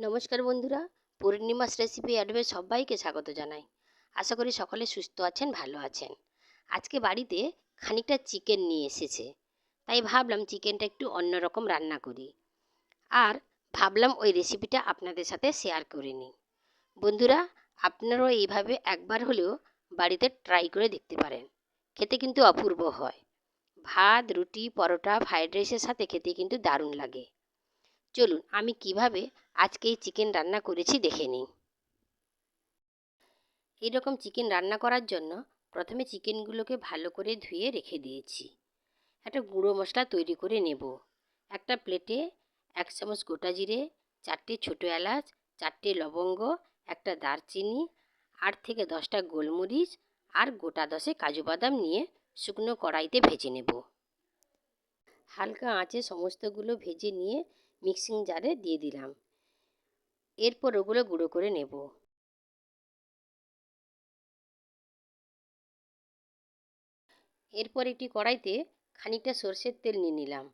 নমস্কার বন্ধুরা, পূর্ণিমাস রেসিপি অ্যাডভে সবাইকে স্বাগত জানাই। আশা করি সকলে সুস্থ আছেন, ভালো আছেন। আজকে বাড়িতে খানিকটা চিকেন নিয়ে এসেছে, তাই ভাবলাম চিকেনটা একটু অন্যরকম রান্না করি। আর ভাবলাম ওই রেসিপিটা আপনাদের সাথে শেয়ার করে নিই। বন্ধুরা, আপনারাও এইভাবে একবার হলেও বাড়িতে ট্রাই করে দেখতে পারেন। খেতে কিন্তু অপূর্ব হয়। ভাত, রুটি, পরোটা ফ্রাইড রাইসের সাথে খেতে কিন্তু দারুণ লাগে। চলুন, আমি কীভাবে আজকে এই চিকেন রান্না করেছি দেখে নিই। এইরকম চিকেন রান্না করার জন্য প্রথমে চিকেনগুলোকে ভালো করে ধুয়ে রেখে দিয়েছি। একটা গুঁড়ো মশলা তৈরি করে নেব। একটা প্লেটে এক চামচ গোটা জিরে, চারটে ছোটো এলাচ, চারটে লবঙ্গ, একটা দারচিনি, আট থেকে দশটা গোলমরিচ আর গোটা দশে কাজু বাদাম নিয়ে শুকনো কড়াইতে ভেজে নেব। হালকা আঁচে সমস্তগুলো ভেজে নিয়ে মিক্সিং জারে দিয়ে দিলাম। এরপর ওগুলো গুঁড়ো করে নেব। এরপর একটি কড়াইতে খানিকটা সর্ষের তেল নিয়ে নিলাম।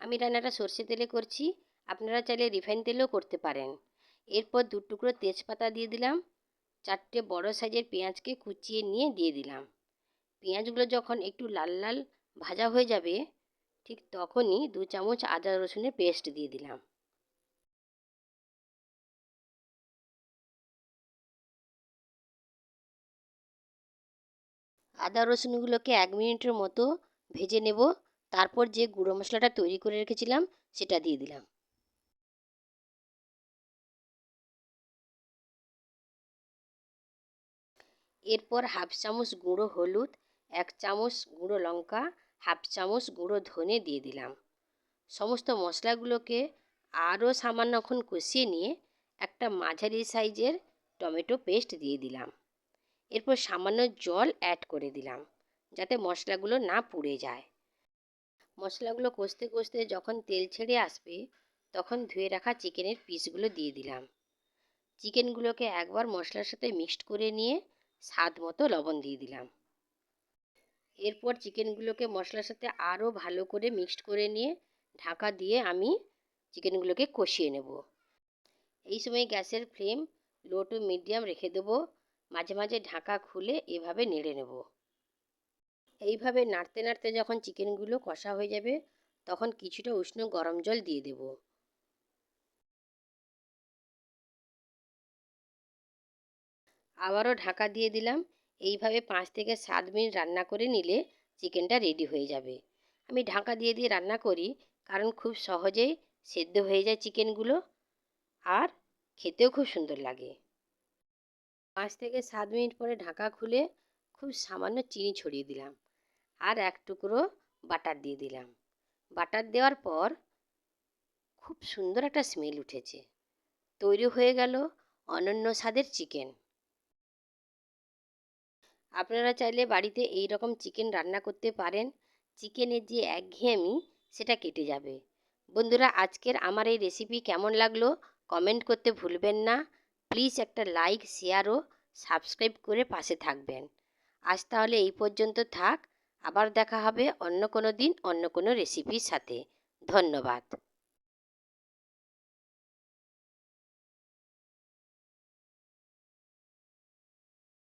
আমি রান্নাটা সর্ষে তেলে করছি, আপনারা চাইলে রিফাইন তেলেও করতে পারেন। এরপর দু টুকরো তেজপাতা দিয়ে দিলাম, চারটে বড় সাইজের পেঁয়াজকে কুচিয়ে নিয়ে দিয়ে দিলাম। পেঁয়াজগুলো যখন একটু লাল লাল ভাজা হয়ে যাবে ঠিক তখনই দু চামচ আদা রসুনের পেস্ট দিয়ে দিলাম। আদা রসুনগুলোকে এক মিনিটের মতো ভেজে নেব, তারপর যে গুঁড়ো মশলাটা তৈরি করে রেখেছিলাম সেটা দিয়ে দিলাম। এরপর হাফ চামচ গুঁড়ো হলুদ, এক চামচ গুঁড়ো লঙ্কা হাফ চামচ গুঁড়ো ধনে দিয়ে দিলাম। সমস্ত মশলাগুলোকে আরও সামান্যক্ষণ কষিয়ে নিয়ে একটা মাঝারি সাইজের টমেটো পেস্ট দিয়ে দিলাম। এরপর সামান্য জল অ্যাড করে দিলাম যাতে মশলাগুলো না পুড়ে যায়। মশলাগুলো কষতে কষতে যখন তেল ছেড়ে আসবে তখন ধুয়ে রাখা চিকেনের পিসগুলো দিয়ে দিলাম। চিকেনগুলোকে একবার মশলার সাথে মিক্সড করে নিয়ে স্বাদ মতো লবণ দিয়ে দিলাম। এরপর চিকেনগুলোকে মশলার সাথে আরও ভালো করে মিক্সড করে নিয়ে ঢাকা দিয়ে আমি চিকেনগুলোকে কষিয়ে নেব। এই সময় গ্যাসের ফ্লেম লো টু মিডিয়াম রেখে দেবো। মাঝে মাঝে ঢাকা খুলে এভাবে নেড়ে নেব। এইভাবে নাড়তে নাড়তে যখন চিকেনগুলো কষা হয়ে যাবে, তখন কিছুটা উষ্ণ গরম জল দিয়ে দেব। আবারও ঢাকা দিয়ে দিলাম। এইভাবে পাঁচ থেকে সাত মিনিট রান্না করে নিলে চিকেনটা রেডি হয়ে যাবে। আমি ঢাকা দিয়ে দিয়ে রান্না করি, কারণ খুব সহজেই সেদ্ধ হয়ে যায় চিকেনগুলো আর খেতেও খুব সুন্দর লাগে। পাঁচ থেকে সাত মিনিট পরে ঢাকা খুলে খুব সামান্য চিনি ছড়িয়ে দিলাম আর এক টুকরো বাটার দিয়ে দিলাম। বাটার দেওয়ার পর খুব সুন্দর একটা স্মেল উঠেছে। তৈরি হয়ে গেল অনন্য স্বাদের চিকেন। আপনারা চাইলে বাড়িতে এই রকম চিকেন রান্না করতে পারেন। চিকেনের যে একঘেয়েমি, সেটা কেটে যাবে। বন্ধুরা, আজকের আমার এই রেসিপি কেমন লাগল? কমেন্ট করতে ভুলবেন না। প্লিজ একটা লাইক শেয়ার ও সাবস্ক্রাইব করে পাশে থাকবেন। আজ তাহলে এই পর্যন্ত থাক। আবার দেখা হবে অন্য কোনো দিন অন্য কোনো রেসিপির সাথে। ধন্যবাদ।